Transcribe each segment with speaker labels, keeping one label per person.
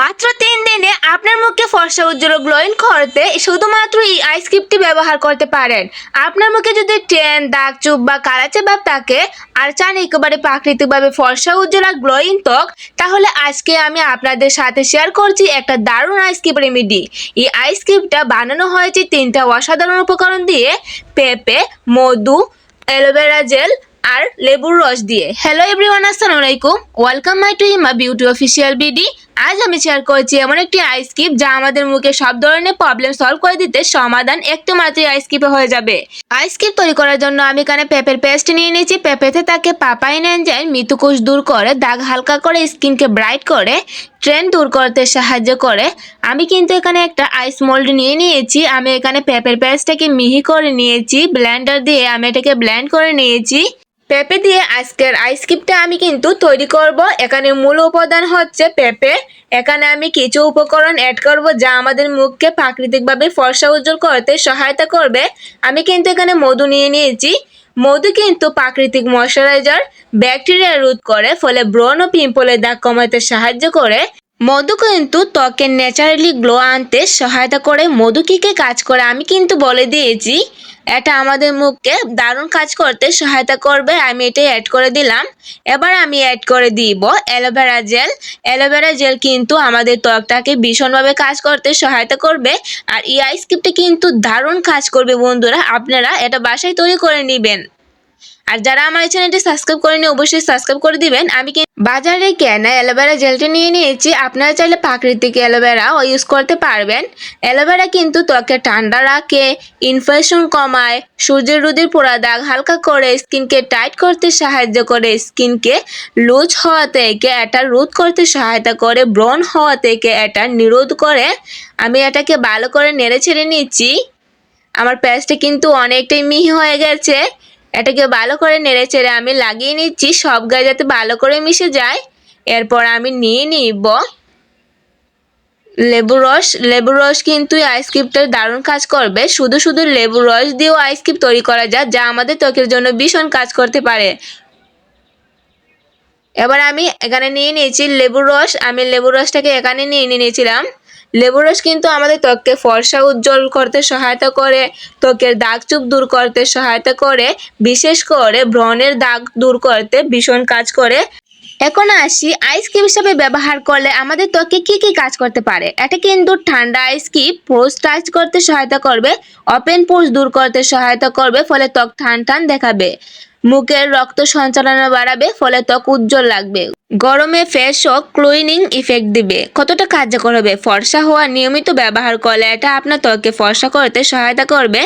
Speaker 1: মাত্র তিন দিনে আপনার মুখে ফর্সা উজ্জ্বল গ্লোয়িং করতে শুধুমাত্র এই আইস ক্রিমটি ব্যবহার করতে পারেন। আপনার মুখে যদি ট্রেন দাগ, চুপ বা কালাচে ভাব থাকে, আর চান একেবারে প্রাকৃতিকভাবে ফর্সা উজ্জ্বল আর গ্লোয়িং ত্বক, তাহলে আজকে আমি আপনাদের সাথে শেয়ার করছি একটা দারুণ আইস ক্রিম রেমেডি এই আইস ক্রিমটা বানানো হয়েছে তিনটা অসাধারণ উপকরণ দিয়ে, পেঁপে, মধু, অ্যালোভেরা জেল আর লেবুর রস দিয়ে। হ্যালো এভরিওয়ান আসসালামু আলাইকুম। Welcome my to Ima beauty official BD আজ আমি শেয়ার করছি এমন একটি আইস ক্রিম যা আমাদের মুখে সব ধরনের প্রবলেম সলভ করে দিতে সমাধান একটু মাত্রই আইস ক্রিপে হয়ে যাবে। আইস ক্রিম তৈরি করার জন্য আমি এখানে পেঁপের পেস্ট নিয়ে নিয়েছি। পেঁপেতে তাকে পাপাইন এনজাইম মৃত্যুকোষ দূর করে, দাগ হালকা করে স্কিনকে ব্রাইট করে ট্রেন দূর করতে সাহায্য করে। আমি কিন্তু এখানে একটা আইস মোল্ড নিয়ে নিয়েছি। আমি এখানে পেঁপের পেস্টটাকে মিহি করে নিয়েছি। ব্লেন্ডার দিয়ে আমি এটাকে ব্লেন্ড করে নিয়েছি। পেঁপে দিয়ে আজকের আইসক্রিমটা আমি কিন্তু তৈরি করব। এখানে মূল উপাদান হচ্ছে পেঁপে। এখানে আমি কিছু উপকরণ অ্যাড করব যা আমাদের মুখকে প্রাকৃতিকভাবে ফর্সা উজ্জ্বল করতে সহায়তা করবে। আমি কিন্তু এখানে মধু নিয়ে নিয়েছি। মধু কিন্তু প্রাকৃতিক ময়শ্চারাইজার ব্যাকটেরিয়া রোধ করে, ফলে ব্রণ ও পিম্পলের দাগ কমাতে সাহায্য করে। মধু কিন্তু ত্বকের ন্যাচারালি গ্লো আনতে সহায়তা করে। মধু কী কাজ করে আমি কিন্তু বলে দিয়েছি। এটা আমাদের মুখকে দারুণ কাজ করতে সহায়তা করবে। আমি এটা অ্যাড করে দিলাম। এবার আমি অ্যাড করে দিব অ্যালোভেরা জেল অ্যালোভেরা জেল কিন্তু আমাদের ত্বকটাকে ভীষণভাবে কাজ করতে সহায়তা করবে। আর এই আইসক্রিমটা কিন্তু দারুণ কাজ করবে বন্ধুরা। আপনারা এটা বাসায় তৈরি করে নেবেন। আর যারা আমার এই চ্যানেলটি সাবস্ক্রাইব করেনি, অবশ্যই সাবস্ক্রাইব করে দিবেন। আমি বাজারে কেনা অ্যালোভেরা জেলটি নিয়ে নিয়েছি। আপনারা চাইলে প্রাকৃতিক অ্যালোভেরাও ইউজ করতে পারবেন। অ্যালোভেরা কিন্তু ত্বকে ঠান্ডা রাখে ইনফেকশন কমায়, সূর্যের রোদের পোড়া দাগ হালকা করে, স্কিনকে টাইট করতে সাহায্য করে, স্কিনকে লুজ হওয়া থেকে এটা রোধ করতে সহায়তা করে, ব্রণ হওয়া থেকে এটা নিরোধ করে। আমি এটাকে ভালো করে নেড়ে ছেড়ে নিচ্ছি। আমার পেঁয়াজটা কিন্তু অনেকটাই মিহি হয়ে গেছে। এটাকে ভালো করে নেড়ে চেড়ে আমি লাগিয়ে নিচ্ছি। সব গায়ে যাতে ভালো করে মিশে যায়। এরপর আমি নিয়ে নিব লেবু রস। লেবু রস কিন্তু আইসক্রিমটার দারুণ কাজ করবে। শুধু শুধু লেবু রস দিয়েও আইসক্রিম তৈরি করা যায়, যা আমাদের ত্বকের জন্য ভীষণ কাজ করতে পারে। এবার আমি এখানে নিয়ে নিয়েছি লেবুর রস। আমি লেবুর রসটাকে এখানে নিয়ে নিয়েছিলাম। লেবুর রস কিন্তু আমাদের ত্বককে ফর্সা উজ্জ্বল করতে সহায়তা করে, ত্বকের দাগ চুপ দূর করতে সহায়তা করে, বিশেষ করে ব্রণের দাগ দূর করতে ভীষণ কাজ করে। এখন আসি আইসক্রিম হিসাবে ব্যবহার করলে আমাদের ত্বকে কি কি কাজ করতে পারে? এটা কিন্তু ঠান্ডা আইসক্রিম পোস্ট টাচ করতে সহায়তা করবে ওপেন পোস্ট দূর করতে সহায়তা করবে, ফলে ত্বক ঠান ঠান দেখাবে। মুখের রক্ত সঞ্চালন বাড়াবে, ফলে ত্বক উজ্জ্বল লাগবে। গরমে ফেস ও ক্লিনিং ইফেক্ট দিবে। কতটা কার্যকর হবে? ফর্সা হওয়া নিয়মিত ব্যবহার করলে এটা আপনার ত্বককে ফর্সা করতে সহায়তা করবে।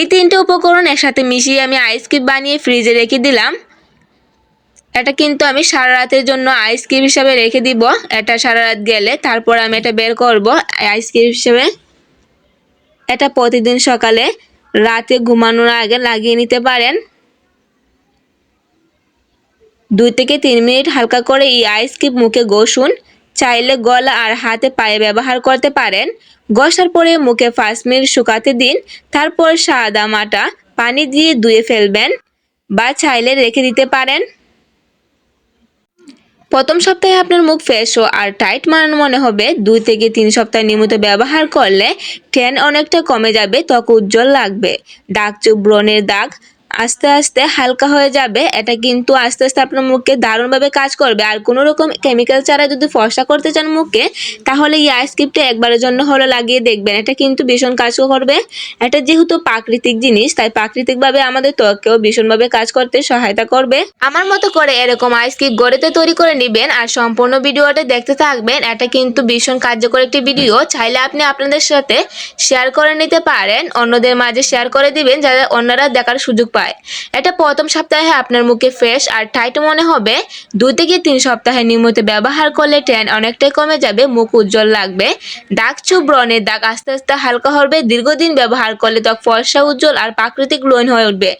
Speaker 1: এই তিনটে উপকরণ একসাথে মিশিয়ে আমি আইসক্রিম বানিয়ে ফ্রিজে রেখে দিলাম। এটা কিন্তু আমি সারা রাতের জন্য আইসক্রিম হিসাবে রেখে দিব। এটা সারা রাত গেলে তারপর আমি এটা বের করব আইসক্রিম হিসাবে। এটা প্রতিদিন সকালে রাতে ঘুমানোর আগে লাগিয়ে নিতে পারেন। দুই থেকে তিন মিনিট হালকা করে এই আইসক্রিম মুখে ঘষুন। চাইলে গলা আর হাতে পায়ে ব্যবহার করতে পারেন। ঘষার পরে মুখে পাঁচ মিনিট শুকাতে দিন। তারপর সাদা মাটা পানি দিয়ে ধুয়ে ফেলবেন বা চাইলে রেখে দিতে পারেন। প্রথম সপ্তাহে আপনার মুখ ফ্রেশ ও আর টাইট মানানো মনে হবে। দুই থেকে তিন সপ্তাহ নিয়মিত ব্যবহার করলে ট্যান অনেকটা কমে যাবে, ত্বক উজ্জ্বল লাগবে। দাগ চোখ ব্রণের দাগ আস্তে আস্তে হালকা হয়ে যাবে, এটা কিন্তু আস্তে আস্তে আপনার মুখকে দারুণভাবে কাজ করবে। আর কোনো রকম কেমিক্যাল ছাড়া যদি ফর্সা করতে চান মুখকে, তাহলে এই আইসক্রিমটা একবারের জন্য হলো লাগিয়ে দেখবেন। এটা কিন্তু ভীষণ কাজ করবে। এটা যেহেতু প্রাকৃতিক জিনিস, তাই প্রাকৃতিকভাবে আমাদের ত্বককেও ভীষণভাবে কাজ করতে সহায়তা করবে। আমার মতো করে এরকম আইসক্রিম গড়েতে তৈরি করে নেবেন আর সম্পূর্ণ ভিডিওটা দেখতে থাকবেন। এটা কিন্তু ভীষণ কার্যকর একটি ভিডিও। চাইলে আপনি আপনাদের সাথে শেয়ার করে নিতে পারেন, অন্যদের মাঝে শেয়ার করে দিবেন, যাতে অন্যরা দেখার সুযোগ পায়। এটা প্রথম সপ্তাহে আপনার মুখে ফ্রেশ আর টাইট মনে হবে। দুই থেকে তিন সপ্তাহে নিয়মিত ব্যবহার করলে ট্যান অনেকটাই কমে যাবে, মুখ উজ্জ্বল লাগবে। দাগ চুপ ব্রণের দাগ আস্তে আস্তে হালকা হবে। দীর্ঘদিন ব্যবহার করলে ত্বক ফর্সা, উজ্জ্বল আর প্রাকৃতিক লোন হয়ে উঠবে।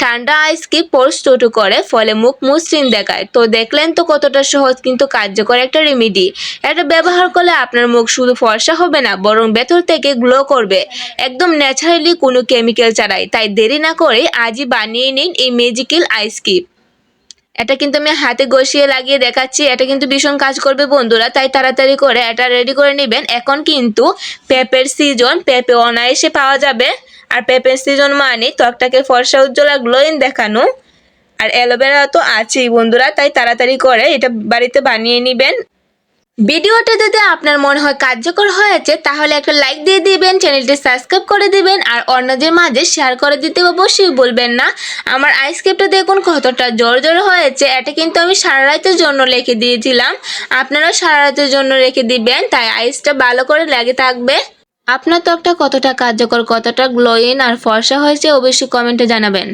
Speaker 1: ঠান্ডা আইসকে পোর্স ছোট করে, ফলে মুখ মসৃণ দেখায়। তো দেখলেন তো কতটা সহজ কিন্তু কার্যকর একটা রেমিডি এটা ব্যবহার করলে আপনার মুখ শুধু ফর্সা হবে না, বরং ভেতর থেকে গ্লো করবে। একদম ন্যাচারালি কোনো কেমিক্যাল ছাড়াই। তাই দেরি না করে আজই বানিয়ে নিন এই ম্যাজিক্যাল আইসক্রিম এটা কিন্তু আমি হাতে ঘষিয়ে লাগিয়ে দেখাচ্ছি, এটা কিন্তু ভীষণ কাজ করবে বন্ধুরা, তাই তাড়াতাড়ি করে এটা রেডি করে নেবেন। এখন কিন্তু পেঁপের সিজন পেঁপে অনায়াসে পাওয়া যাবে। আর পেঁপের সিজন মানে ত্বকটাকে ফর্সা উজ্জ্বল গ্লোয়িং দেখানো। আর অ্যালোভেরা তো আছেই বন্ধুরা, তাই তাড়াতাড়ি করে এটা বাড়িতে বানিয়ে নেবেন। ভিডিওটা যদি আপনার মনে হয় কার্যকর হয়েছে, তাহলে একটা লাইক দিয়ে দিবেন চ্যানেলটি সাবস্ক্রাইব করে দিবেন, আর অন্যদের মাঝে শেয়ার করে দিতে অবশ্যই বলবেন না। আমার আইসক্রিপটা দেখুন কতটা জোর জোর হয়েছে, এটা কিন্তু আমি সারা রাতের জন্য রেখে দিয়েছিলাম। আপনারাও সারা রাতের জন্য রেখে দিবেন, তাই আইসটা ভালো করে লেগে থাকবে। আপনার ত্বকটা কতটা কার্যকর, কতটা গ্লোয়িং আর ফর্সা হয়েছে, অবশ্যই কমেন্টে জানাবেন।